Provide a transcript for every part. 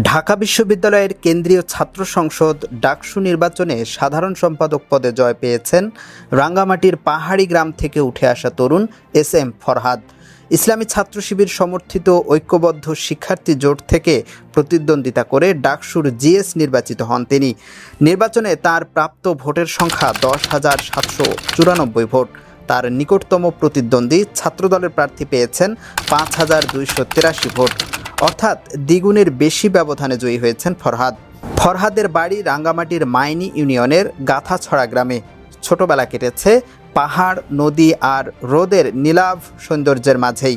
ঢাকা বিশ্ববিদ্যালয়ের কেন্দ্রীয় ছাত্র সংসদ ডাকসু নির্বাচনে সাধারণ সম্পাদক পদে জয় পেয়েছেন রাঙ্গামাটির পাহাড়ি গ্রাম থেকে উঠে আসা তরুণ এস এম ফরহাদ। ইসলামী ছাত্র শিবির সমর্থিত ঐক্যবদ্ধ শিক্ষার্থী জোট থেকে প্রতিদ্বন্দ্বিতা করে ডাকসুর জিএস নির্বাচিত হন তিনি। নির্বাচনে তার প্রাপ্ত ভোটের সংখ্যা দশ হাজার সাতশো চুরানব্বই ভোট। তার নিকটতম প্রতিদ্বন্দ্বী ছাত্রদলের প্রার্থী পেয়েছেন পাঁচ হাজার দুইশো তেরাশি ভোট। অর্থাৎ দ্বিগুণের বেশি ব্যবধানে জয়ী হয়েছেন ফরহাদ। ফরহাদের বাড়ি রাঙ্গামাটির মাইনি ইউনিয়নের গাথাছড়া গ্রামে। ছোটবেলা কেটেছে পাহাড়, নদী আর রোদের নীলাভ সৌন্দর্যের মাঝেই।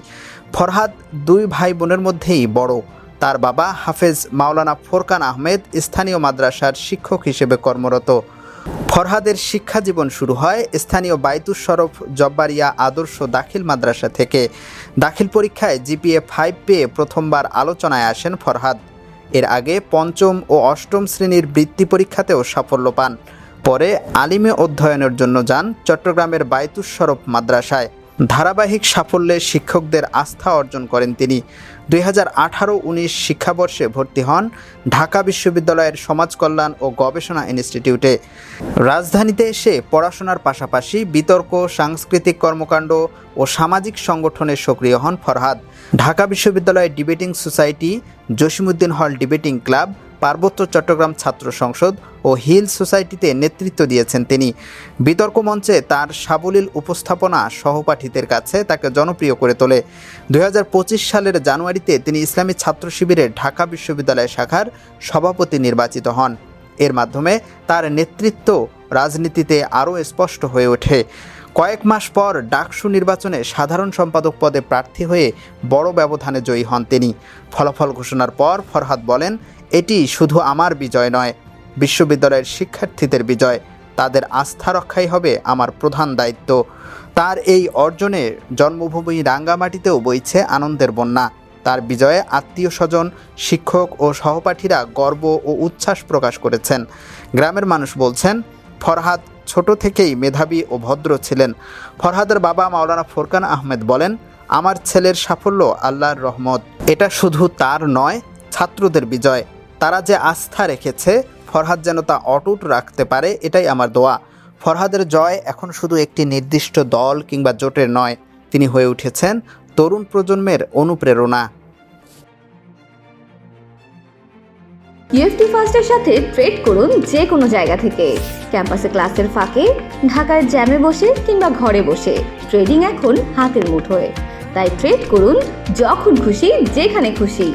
ফরহাদ দুই ভাই বোনের মধ্যেই বড়। তার বাবা হাফেজ মাওলানা ফোরকান আহমেদ স্থানীয় মাদ্রাসার শিক্ষক হিসেবে কর্মরত। ফরহাদের শিক্ষা জীবন শুরু হয় স্থানীয় বাইতুস শরফ জব্বারিয়া আদর্শ দাখিল মাদ্রাসা থেকে। দাখিল পরীক্ষায় জিপিএ ফাইভ পেয়ে প্রথমবার আলোচনায় আসেন ফরহাদ। এর আগে পঞ্চম ও অষ্টম শ্রেণির বৃত্তি পরীক্ষাতেও সাফল্য পান। পরে আলিমে অধ্যয়নের জন্য যান চট্টগ্রামের বাইতুস শরফ মাদ্রাসায়। ধারাবাহিক সাফল্যে শিক্ষকদের আস্থা অর্জন করেন তিনি। দুই হাজার আঠারো উনিশ শিক্ষাবর্ষে ভর্তি হন ঢাকা বিশ্ববিদ্যালয়ের সমাজ কল্যাণ ও গবেষণা ইনস্টিটিউটে। রাজধানীতে এসে পড়াশোনার পাশাপাশি বিতর্ক, সাংস্কৃতিক কর্মকাণ্ড ও সামাজিক সংগঠনে সক্রিয় হন ফরহাদ। ঢাকা বিশ্ববিদ্যালয়ের ডিবেটিং সোসাইটি জসিমুদ্দিন হল ডিবেটিং ক্লাব পার্বত্য চট্টগ্রাম ছাত্র সংসদ ও হিল সোসাইটিতে নেতৃত্ব দিয়েছেন তিনি। বিতর্ক মঞ্চে তার সাবলীল উপস্থাপনা সহপাঠীদের কাছে তাকে জনপ্রিয় করে তোলে। দুই হাজার পঁচিশ সালের জানুয়ারিতে তিনি ইসলামী ছাত্র শিবিরের ঢাকা বিশ্ববিদ্যালয় শাখার সভাপতি নির্বাচিত হন। এর মাধ্যমে তার নেতৃত্ব রাজনীতিতে আরও স্পষ্ট হয়ে ওঠে। কয়েক মাস পর ডাকসু নির্বাচনে সাধারণ সম্পাদক পদে প্রার্থী হয়ে বড় ব্যবধানে জয়ী হন তিনি। ফলাফল ঘোষণার পর ফরহাদ বলেন এটি শুধু আমার বিজয় নয়, বিশ্ববিদ্যালয়ের শিক্ষার্থীদের বিজয়। তাদের আস্থা রক্ষাই হবে আমার প্রধান দায়িত্ব। তার এই অর্জনে জন্মভূমি রাঙ্গামাটিতেও বইছে আনন্দের বন্যা। তার বিজয়ে আত্মীয় স্বজন, শিক্ষক ও সহপাঠীরা গর্ব ও উচ্ছ্বাস প্রকাশ করেছেন। গ্রামের মানুষ বলছেন, ফরহাদ ছোট থেকেই মেধাবী ও ভদ্র ছিলেন। ফরহাদের বাবা মাওলানা ফোরকান আহমেদ বলেন, আমার ছেলের সাফল্য আল্লাহর রহমত। এটা শুধু তার নয়, ছাত্রদের বিজয়। তারা যে আস্থা রেখেছে, ফরহাদ যেন তা অটুট রাখতে পারে, এটাই আমার দোয়া। ফরহাদের জয় এখন শুধু একটি নির্দিষ্ট দল কিংবা জোটের নয়, তিনি হয়ে উঠেছেন তরুণ প্রজন্মের অনুপ্রেরণা। ইউএফটি ফার্স্টের সাথে ট্রেড করুন যে কোনো জায়গা থেকে। ক্যাম্পাসে ক্লাসের ফাঁকে, ঢাকার জ্যামে বসে কিংবা ঘরে বসে ট্রেডিং এখন হাতের মুঠোয়। তাই ট্রেড করুন যখন খুশি, যেখানে খুশি।